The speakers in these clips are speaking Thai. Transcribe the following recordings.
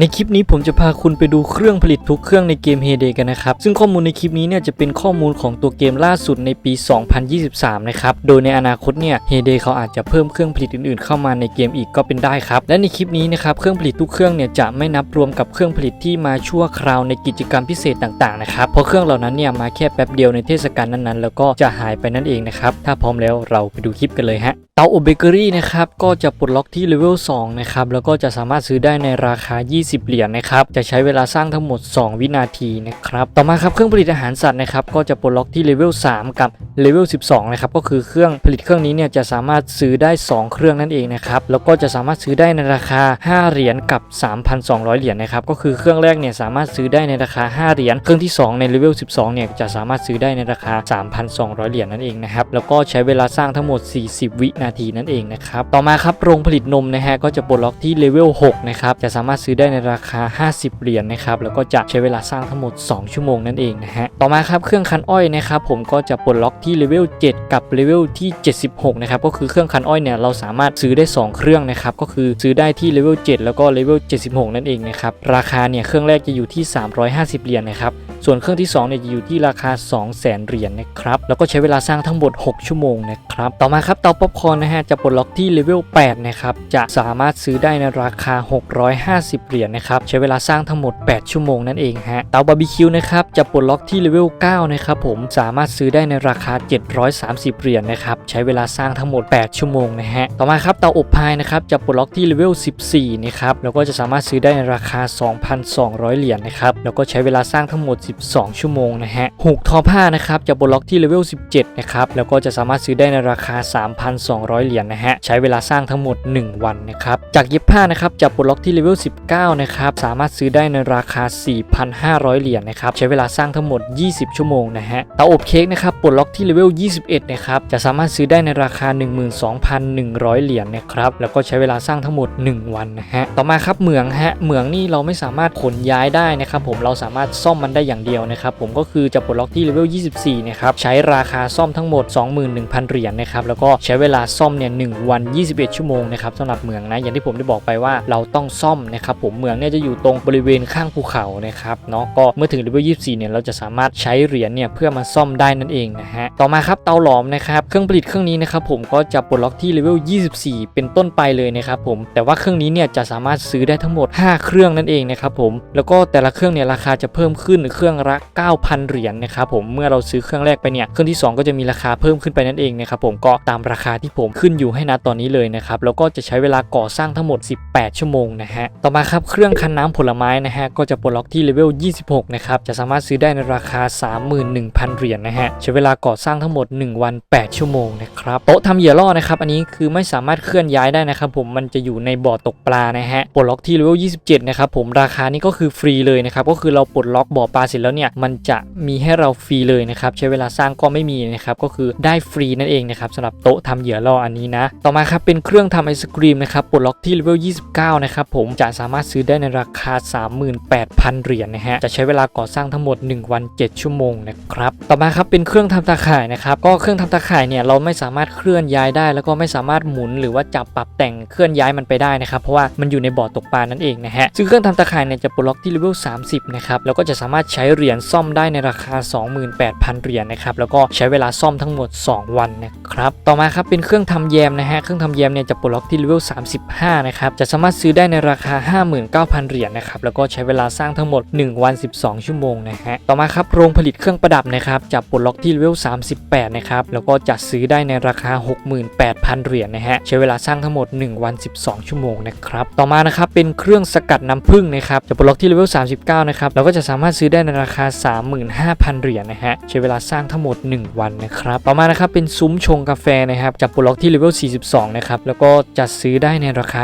ในคลิปนี้ผมจะพาคุณไปดูเครื่องผลิตทุกเครื่องในเกม Heyday กันนะครับ ซึ่งข้อมูลในคลิปนี้เนี่ยจะเป็นข้อมูลของตัวเกมล่าสุดในปี 2023 นะครับ โดยในอนาคตเนี่ย Heyday เขาอาจจะเพิ่มเครื่องผลิตอื่นๆ เข้ามาในเกมอีกก็เป็นได้ครับ และในคลิปนี้นะครับเครื่องผลิตทุกเครื่องเนี่ยจะไม่นับรวมกับเครื่องผลิตที่มาชั่วคราวในกิจกรรมพิเศษต่างๆนะครับ เพราะเครื่องเหล่านั้นเนี่ยมาแค่แป๊บเดียวในเทศกาลนั้นๆ แล้วก็จะหายไปนั่นเองนะครับ ถ้าพร้อมแล้วเราไปดูคลิปกันเลยฮะเตาอบเบเกอรี่นะครับก็จะปลดล็อกที่เลเวล2นะครับแล้วก็จะสามารถซื้อได้ในราคา 20เหรียญนะครับ จะใช้เวลาสร้างทั้งหมด 2 วินาทีนะครับ ต่อมาครับเครื่องผลิตอาหารสัตว์นะครับ ก็จะปลดล็อกที่เลเวล 3 กับเลเวล 12 นะครับ ก็คือเครื่องผลิตเครื่องนี้เนี่ยจะสามารถซื้อได้ 2 เครื่องนั่นเองนะครับ แล้วก็จะสามารถซื้อได้ในราคา 5 เหรียญกับ 3,200 เหรียญนะครับ ก็คือเครื่องแรกเนี่ยสามารถซื้อได้ในราคา 5 เหรียญ เครื่องที่ 2 ในเลเวล 12 เนี่ยจะสามารถซื้อได้ในราคา 3,200 เหรียญนั่นเองนะครับ แล้วก็ใช้เวลาสร้างทั้งหมด 40 วินาทีนั่นเองนะครับ ต่อมาครับโรงผลิตนมนะฮะก็จะปลดล็อกที่เลเวล 6 นะครับ จะสามารถซื้อได้ในราคา 50 เหรียญนะครับแล้วก็จะใช้เวลาสร้างทั้งหมด 2 ชั่วโมงนั่นเองนะฮะต่อมาครับเครื่องคันอ้อยนะครับผมก็จะปลดล็อกที่เลเวล7 กับเลเวลที่ 76 นะครับก็คือเครื่องคันอ้อยเนี่ยเราสามารถซื้อได้ 2 เครื่องนะครับก็คือซื้อได้ที่เลเวล7แล้วก็เลเวล76 นั่นเองนะครับราคาเนี่ยเครื่องแรกจะอยู่ที่ 350 เหรียญนะครับส่วนเครื่องที่2เนี่ยจะอยู่ที่ราคา 2 0 0 0 0 0เหรียญนะครับแล้วก็ใช้เวลาสร้างทั้งหมด 6 ชั่วโมงนะครับต่อมาครับเตาป๊อปคอร์นนะฮะจะปลดล็อกที่เลเวล8นะครับจะสามารถซื้อได้ในราคา 650 เหรียญนะครับใช้เวลาสร้างทั้งหมด 8 ชั่วโมงนั่นเองฮะเตาบาร์บีคิวนะครับจะปลดล็อกที่เลเวล9นะครับผมสามารถซื้อได้ในราคา 730 เหรียญนะครับใช้เวลาสร้างทั้งหมด 8 ชั่วโมงนะฮะต่อมาครับเตาอบพายนะครับจะปลดล็อกที่เลเวล14นะครับแล้วก็จะสามารถซื้อได้ในราคา 2,200 เหรียญนะครับแล้วก็ใช้เวลาสร้างทั้งหมด12ชั่วโมงนะฮะหูกทอผ้านะครับจะปลดล็อกที่เลเวล 17 นะครับ แล้วก็จะสามารถซื้อได้ในราคา 3,200 เหรียญนะฮะ ใช้เวลาสร้างทั้งหมด 1 วันนะครับ จากเย็บผ้านะครับจะปลดล็อกที่เลเวล 19 นะครับ สามารถซื้อได้ในราคา 4,500 เหรียญนะครับ ใช้เวลาสร้างทั้งหมด 20 ชั่วโมงนะฮะ เตาอบเค้กนะครับปลดล็อกที่เลเวล 21 นะครับ จะสามารถซื้อได้ในราคา 12,100 เหรียญนะครับ แล้วก็ใช้เวลาสร้างทั้งหมด 1 วันนะฮะ ต่อมาครับเหมืองฮะ เหมืองนี่เราไม่สามารถขนย้ายได้นะครับ ผม เราสามารถซ่อมมันได้อย่างเดียวนะครับผมก็คือจะปลดล็อกที่เลเวล 24 นะครับ ใช้ราคาซ่อมทั้งหมด 21,000 เหรียญนะครับ แล้วก็ใช้เวลาซ่อมเนี่ย1วัน 21 ชั่วโมงนะครับสำหรับเหมืองนะ อย่างที่ผมได้บอกไปว่าเราต้องซ่อมนะครับผมเหมืองเนี่ยจะอยู่ตรงบริเวณข้างภูเขานะครับเนาะก็เมื่อถึงเลเวล 24 เนี่ยเราจะสามารถใช้เหรียญเนี่ยเพื่อมาซ่อมได้นั่นเองนะฮะต่อมาครับเตาหลอมนะครับเครื่องผลิตเครื่องนี้นะครับผมก็จะปลดล็อกที่เลเวล 24 เป็นต้นไปเลยนะครับผมแต่ว่าเครื่องนี้เนี่ยจะสามารถซื้อได้ทั้งหมด 5 เครื่องนั่นเองนะครับผมแล้วก็แต่ละเครื่องเนี่ยราคาจะเพิ่มขึ้นเครื่องื่องละ 9,000 เหรียญนะครับผมเมื่อเราซื้อเครื่องแรกไปเนี่ยเครื่องที่ 2 ก็จะมีราคาเพิ่มขึ้นไปนั่นเองนะครับผมก็ตามราคาที่ผมขึ้นอยู่ให้นะตอนนี้เลยนะครับแล้วก็จะใช้เวลาก่อสร้างทั้งหมด 18 ชั่วโมงนะฮะต่อมาครับเครื่องคั้นน้ำผลไม้นะฮะก็จะปลดล็อกที่เลเวล 26 นะครับจะสามารถซื้อได้ในราคา 31,000 เหรียญนะฮะใช้เวลาก่อสร้างทั้งหมด 1 วัน 8 ชั่วโมงนะครับโต๊ะทำเหยื่อล่อนะครับอันนี้คือไม่สามารถเคลื่อนย้ายได้นะครับผมมันจะอยู่ในบ่อตกปลานะฮะปลดล็อกที่เลเวล 27 นะครับผมราคานี้ก็คือฟรีเลยนะครับก็คือเราปลดล็อกบ่อปลาเสร็จแล้วเนี่ยมันจะมีให้เราฟรีเลยนะครับใช้เวลาสร้างก็ไม่มีนะครับก็คือได้ฟรีนั่นเองนะครับสำหรับโต๊ะทำเหยื่อล่ออันนี้นะต่อมาครับเป็นเครื่องทำไอศกรีมนะครับปลดล็อกที่เลเวล29 นะครับผมจะสามารถซื้อได้ในราคา 38,000 เหรียญนะฮะจะใช้เวลาก่อสร้างทั้งหมด 1 วัน 7 ชั่วโมงนะครับต่อมาครับเป็นเครื่องทำตาข่ายนะครับก็เครื่องทำตาข่ายเนี่ยเราไม่สามารถเคลื่อนย้ายได้ แล้วก็ไม่สามารถหมุนหรือว่าจับปรับแต่งเคลื่อนย้ายมันไปได้นะครับเพราะว่ามันอยู่ในบ่อตกปลานั่นเองนะฮะซึ่งเครื่องทำตาข่ายเนี่ยจะปลดล็อกที่เลเวล30 นะครับแล้วก็จะสามารถใช้เหรียญซ่อมได้ในราคา 28,000 เหรียญนะครับแล้วก็ใช้เวลาซ่อมทั้งหมด 2 วันนะครับต่อมาครับเป็นเครื่องทำแยมนะฮะเครื่องทำแยมเนี่ยจะปลดล็อกที่เลเวล35นะครับจะสามารถซื้อได้ในราคา 59,000 เหรียญนะครับแล้วก็ใช้เวลาสร้างทั้งหมด 1 วัน 12 ชั่วโมงนะฮะต่อมาครับโรงผลิตเครื่องประดับนะครับจะปลดล็อกที่เลเวล38นะครับแล้วก็จะซื้อได้ในราคา 68,000 เหรียญนะฮะใช้เวลาสร้างทั้งหมด 1 วัน 12 ชั่วโมงนะครับต่อมานะครับเป็นเครื่องสกัดน้ำผึ้งนะครับจะปลดล็อกที่เลเวล39นะครับแล้วก็จะสามารถซื้อได้ในราคา 35,000 เหรียญนะฮะใช้เวลาสร้างทั้งหมด 1 วันนะครับต่อมานะครับเป็นซุ้มชงกาแฟนะครับจะปลดล็อกที่เลเวล 42 นะครับแล้วก็จะซื้อได้ในราคา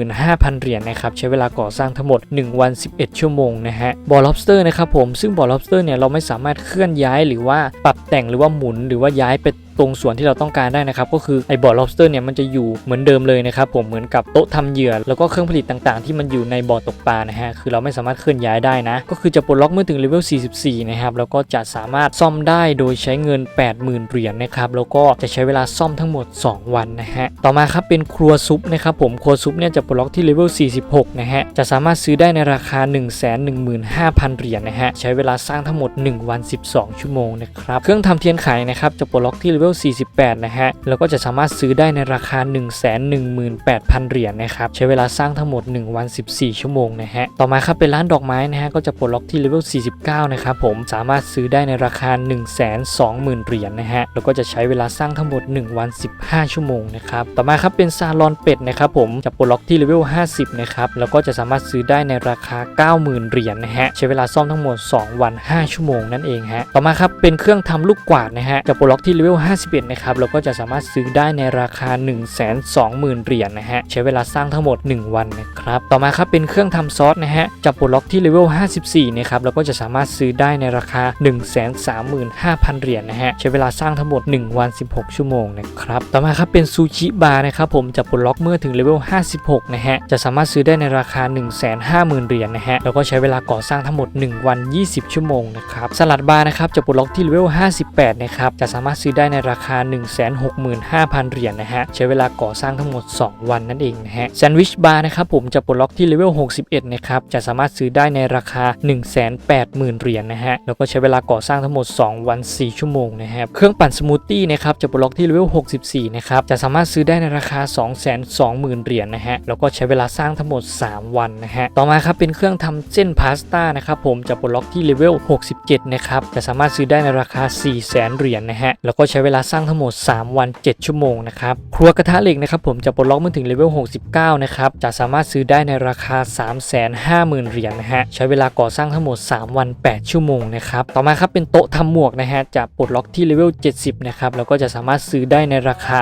75,000 เหรียญนะครับใช้เวลาก่อสร้างทั้งหมด 1 วัน 11 ชั่วโมงนะฮะบ่อ lobster นะครับผมซึ่งบ่อ lobster เนี่ยเราไม่สามารถเคลื่อนย้ายหรือว่าปรับแต่งหรือว่าหมุนหรือว่าย้ายไป ตรงส่วนที่เราต้องการได้นะครับก็คือไอ้บ่อ lobster เนี่ยมันจะอยู่เหมือนเดิมเลยนะครับผมเหมือนกับโต๊ะทำเหยื่อแล้วก็เครื่องผลิตต่างๆ ที่มันอยู่ในบ่อตกปลานะฮะคือเราไม่สามารถเคลื่อนย้ายได้นะก็คือจะปลดล็อกเมื่อถึงเลเวล 44 นะครับแล้วก็จะสามารถซ่อมได้โดยใช้เงิน 80,000 เหรียญนะครับแล้วก็จะใช้เวลาซ่อมทั้งหมด 2 วันนะฮะต่อมาครับเป็นครัวซุปนะครับผมครัวซุปเนี่ยจะปลดล็อกที่เลเวล 46 นะฮะจะสามารถซื้อได้ในราคา 115,000 เหรียญนะฮะใช้เวลาสร้างทั้งหมด 1 วัน 12 ชั่วโมงนะครับเครื่องทำเทียนไขนะครับจะปลดล็อกที่เลเวล 48 นะฮะ แล้วก็จะสามารถซื้อได้ในราคา 118,000 เหรียญนะครับ ใช้เวลาสร้างทั้งหมด 1 วัน 14 ชั่วโมงนะฮะ ต่อมาครับเป็นร้านดอกไม้นะฮะ ก็จะปลดล็อกที่เลเวล 49 นะครับผม สามารถซื้อได้ในราคา 120,000 เหรียญนะฮะ แล้วก็จะใช้เวลาสร้างทั้งหมด 1 วัน 15 ชั่วโมงนะครับ ต่อมาครับเป็นซาลอนเป็ดนะครับผม จะปลดล็อกที่เลเวล 50 นะครับ แล้วก็จะสามารถซื้อได้ในราคา 90,000 เหรียญนะฮะ ใช้เวลาซ่อมทั้งหมด 2 วัน 5 ชั่วโมงนั่นเองฮะ ต่อมาครับเป็นเครื่องทำลูกกวาดนะฮะ จะปลดล็อกที่เลเวล51นะครับแล้วก็จะสามารถซื้อได้ในราคา 120,000เหรียญนะฮะใช้เวลาสร้างทั้งหมด 1 วันนะครับต่อมาครับเป็นเครื่องทำซอสนะฮะจะปลดล็อกที่เลเวล54นะครับแล้วก็จะสามารถซื้อได้ในราคา 135,000เหรียญนะฮะใช้เวลาสร้างทั้งหมด 1 วัน 16 ชั่วโมงนะครับต่อมาครับเป็นซูชิบาร์นะครับผมจะปลดล็อกเมื่อถึงเลเวล56นะฮะจะสามารถซื้อได้ในราคา 150,000เหรียญนะฮะแล้วก็ใช้เวลาก่อสร้างทั้งหมด 1 วัน 20 ชั่วโมงนะครับสลัดบาร์นะครับจะปลดล็อกที่เลเวล58นะครับจะสามารถซื้อได้ในราคา 165,000 เหรียญนะฮะ ใช้เวลาก่อสร้างทั้งหมด 2 วันนั่นเองนะฮะแซนด์วิชบาร์นะครับผมจะปลดล็อกที่เลเวล 61 นะครับ จะสามารถซื้อได้ในราคา 180,000 เหรียญนะฮะ แล้วก็ใช้เวลาก่อสร้างทั้งหมด 2 วัน 4 ชั่วโมงนะครับเครื่องปั่นสมูทตี้นะครับจะปลดล็อกที่เลเวล 64 นะครับ จะสามารถซื้อได้ในราคา 220,000 เหรียญนะฮะ แล้วก็ใช้เวลาสร้างทั้งหมด 3 วันนะฮะ ต่อมาครับเป็นเครื่องทำเส้นพาสต้านะครับผมจะปลดล็อกที่เลเวล 67 นะครับ จะสามารถซื้อได้ในราคา 400,000 เหรียญนะฮะ แล้วก็ใช้เวลาสร้างทั้งหมด 3 วัน 7 ชั่วโมงนะครับ ครัวกระทะเหล็กนะครับผมจะปลดล็อกเมื่อถึงเลเวล 69 นะครับ จะสามารถซื้อได้ในราคา 350,000 เหรียญนะฮะ ใช้เวลาก่อสร้างทั้งหมด 3 วัน 8 ชั่วโมงนะครับ ต่อมาครับเป็นโต๊ะทำหมวกนะฮะ จะปลดล็อกที่เลเวล 70 นะครับ แล้วก็จะสามารถซื้อได้ในราคา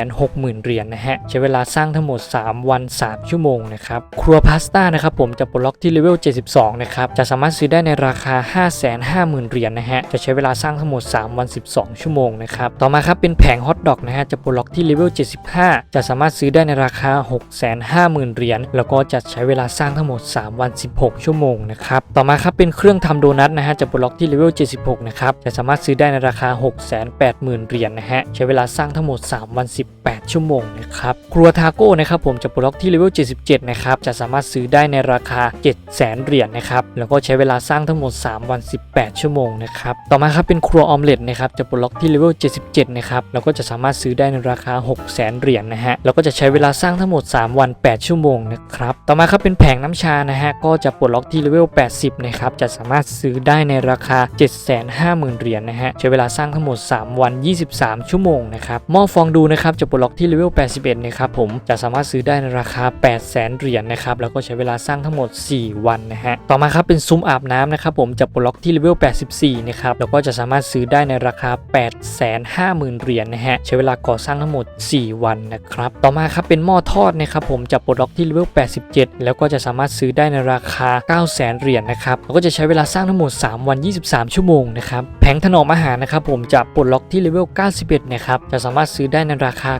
260,000 เหรียญนะฮะ ใช้เวลาสร้างทั้งหมด 3 วัน 3 ชั่วโมงนะครับ ครัวพาสต้านะครับผมจะปลดล็อกที่เลเวล 72 นะครับ จะสามารถซื้อได้ในราคา 550,000 เหรียญนะฮะ จะใช้เวลาสร้างทั้งหมด 3 วัน 12 ชั่วโมงนะครับต่อมาครับเป็นแผงฮอทดอกนะฮะจะปลดล็อกที่เลเวล 75 จะสามารถซื้อได้ในราคา 650,000 เหรียญ แล้วก็จะใช้เวลาสร้างทั้งหมด 3 วัน 16 ชั่วโมงนะครับ ต่อมาครับเป็นเครื่องทำโดนัทนะฮะจะปลดล็อกที่เลเวล 76 นะครับ จะสามารถซื้อได้ในราคา 680,000 เหรียญนะฮะ ใช้เวลาสร้างทั้งหมด 3 วัน 18 ชั่วโมงนะครับ ครัวทาโก้นะครับผมจะปลดล็อกที่เลเวล 77 นะครับ จะสามารถซื้อได้ในราคา 700,000 เหรียญนะครับ แล้วก็ใช้เวลาสร้างทั้งหมด 3 วัน 18 ชั่วโมงนะครับ ต่อมาครับเป็นครัวออมเล็ตนะครับจะปลดล็อกที่เลเวล77นะครับแล้วก็จะสามารถซื้อได้ในราคา 6 0 0 0 0เหรียญนะฮะแล้วก็จะใช้เวลาสร้างทั้งหมด 3 วัน 8 ชั่วโมงนะครับต่อมาครับเป็นแผงน้ำชานะฮะก็จะปลดล็อกที่เลเวล 80 นะครับจะสามารถซื้อได้ในราคา 750,000 เหรียญนะฮะใช้เวลาสร้างทั้งหมด 3 วัน 23 ชั่วโมงนะครับหม้อฟองดูนะครับจะปลดล็อกที่เลเวล 81 นะครับผมจะสามารถซื้อได้ในราคา 800,000 เหรียญนะครับแล้วก็ใช้เวลาสร้างทั้งหมด 4 วันนะฮะต่อมาครับเป็นซุ้มอาบน้ำนะครับผมจะปลดล็อกที่เลเวล 84 นะครับแล้วก็จะสามารถซื้อได้ในราคา850,000 เหรียญนะฮะใช้เวลาก่อสร้างทั้งหมด 4 วันนะครับต่อมาครับเป็นหม้อทอดนะครับผมจะปลดล็อกที่เลเวล 87 แล้วก็จะสามารถซื้อได้ในราคา 900,000เหรียญนะครับแล้วก็จะใช้เวลาสร้างทั้งหมด 3 วัน 23 ชั่วโมงนะครับแผงถนอมอาหารนะครับผมจะปลดล็อกที่เลเวล 91 นะครับจะสามารถซื้อได้ในราคา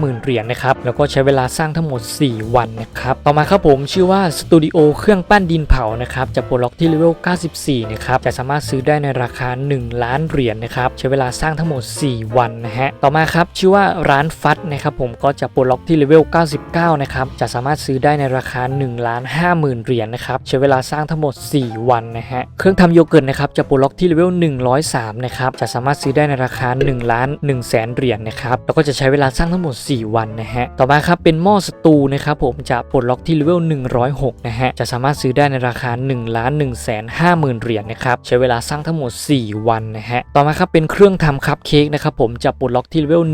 950,000เหรียญนะครับแล้วก็ใช้เวลาสร้างทั้งหมด 4 วันนะครับต่อมาครับผมชื่อว่าสตูดิโอเครื่องปั้นดินเผานะครับจะปลดล็อกที่เลเวล 94 นะครับจะสามารถซื้อได้ในราคา 1 ล้านเหรียญนะครับใช้เวลาสร้างางทั้งหมด 4 วันนะฮะ ต่อมาครับชื่อว่าร้านฟัดนะครับผมก็จะปลดล็อกที่เลเวล 99 นะครับ จะสามารถซื้อได้ในราคา1ล้าน50,000 เหรียญนะครับ ใช้เวลาสร้างทั้งหมด 4 วันนะฮะ เครื่องทำโยเกิร์ตนะครับจะปลดล็อกที่เลเวล 103 นะครับ จะสามารถซื้อได้ในราคา1ล้าน1แสนเหรียญนะครับ แล้วก็จะใช้เวลาสร้างทั้งหมด 4 วันนะฮะ ต่อมาครับเป็นหม้อสตูนะครับผมจะปลดล็อกที่เลเวล 106 นะฮะ จะสามารถซื้อได้ในราคา1ล้าน1แสน50,000 เหรียญนะครับ ใช้เวลาสร้างทั้งหมด 4 วันนะฮะ ต่อมาครับเป็นเครื่องทำคัพเค้กนะครับผมจะปลดล็อกที่เลเวล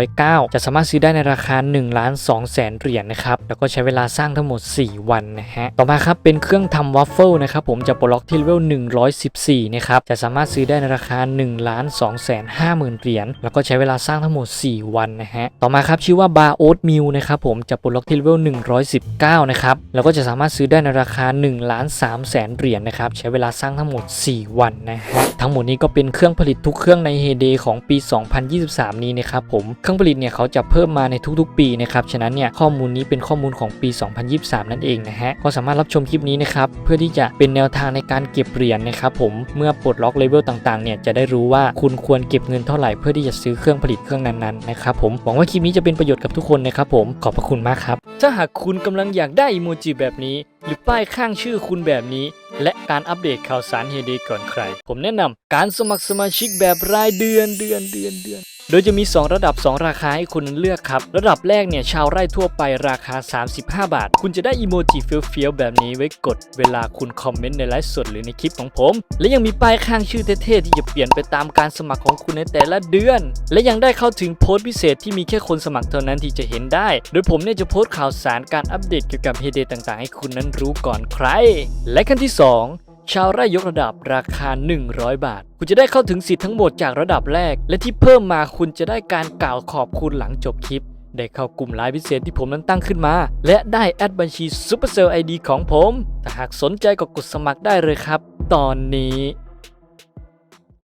109 จะสามารถซื้อได้ในราคา1ล้าน2แสนเหรียญนะครับแล้วก็ใช้เวลาสร้างทั้งหมด 4 วันนะฮะต่อมาครับเป็นเครื่องทำวัฟเฟิลนะครับผมจะปลดล็อกที่เลเวล114นะครับจะสามารถซื้อได้ในราคา1ล้าน2แสน50,000เหรียญแล้วก็ใช้เวลาสร้างทั้งหมด 4 วันนะฮะต่อมาครับชื่อว่าบาร์โอ๊ตมิลนะครับผมจะปลดล็อกที่เลเวล119นะครับแล้วก็จะสามารถซื้อได้ในราคา1ล้าน3แสนเหรียญนะครับใช้เวลาสร้างทั้งหมด 4 วันนะฮะทั้งหมดนี้ก็เป็นเครื่องผลิตทุกเครื่องในเฮเดของปี 2023 นี้นะครับผมเครื่องผลิตเนี่ยเขาจะเพิ่มมาในทุกๆ ปีนะครับฉะนั้นเนี่ยข้อมูลนี้เป็นข้อมูลของปี 2023 นั่นเองนะฮะก็สามารถรับชมคลิปนี้นะครับเพื่อที่จะเป็นแนวทางในการเก็บเหรียญนะครับผมเมื่อปลดล็อกเลเวลต่างๆเนี่ยจะได้รู้ว่าคุณควรเก็บเงินเท่าไหร่เพื่อที่จะซื้อเครื่องผลิตเครื่องนั้นๆนะครับผมหวังว่าคลิปนี้จะเป็นประโยชน์กับทุกคนนะครับผมขอบพระคุณมากครับ ถ้าหากคุณกำลังอยากได้อีโมจิแบบนี้ หรือป้ายข้างชื่อคุณแบบนี้ และการอัปเดตข่าวสารเฮเดก่อนใคร ผมแนะนำการสมัครสมาชิกแบบรายเดือนเดือนเดือนเดือน โดยจะมี 2 ระดับ 2 ราคาให้คุณนั้นเลือกครับ ระดับแรกเนี่ยชาวไร่ทั่วไปราคา 35 บาท คุณจะได้อีโมจิเฟี้ยวๆแบบนี้ไว้กดเวลาคุณคอมเมนต์ในไลฟ์สดหรือในคลิปของผม และยังมีป้ายข้างชื่อเท่ๆที่จะเปลี่ยนไปตามการสมัครของคุณในแต่ละเดือน และยังได้เข้าถึงโพสต์พิเศษที่มีแค่คนสมัครเท่านั้นที่จะเห็นได้ โดยผมเนี่ยจะโพสต์ข่าวสารการอัปเดตเกี่ยวกับเฮเดต่างๆ ให้คุณนั้นรู้ก่อนใคร และขั้นที่ 2 ชาวไร่ยกระดับราคา 100 บาท คุณจะได้เข้าถึงสิทธิ์ทั้งหมดจากระดับแรก และที่เพิ่มมาคุณจะได้การกล่าวขอบคุณหลังจบคลิป ได้เข้ากลุ่มไลน์พิเศษที่ผมนั้นตั้งขึ้นมา และได้แอดบัญชี Supercell ID ของผม ถ้าหากสนใจก็กดสมัครได้เลยครับ ตอนนี้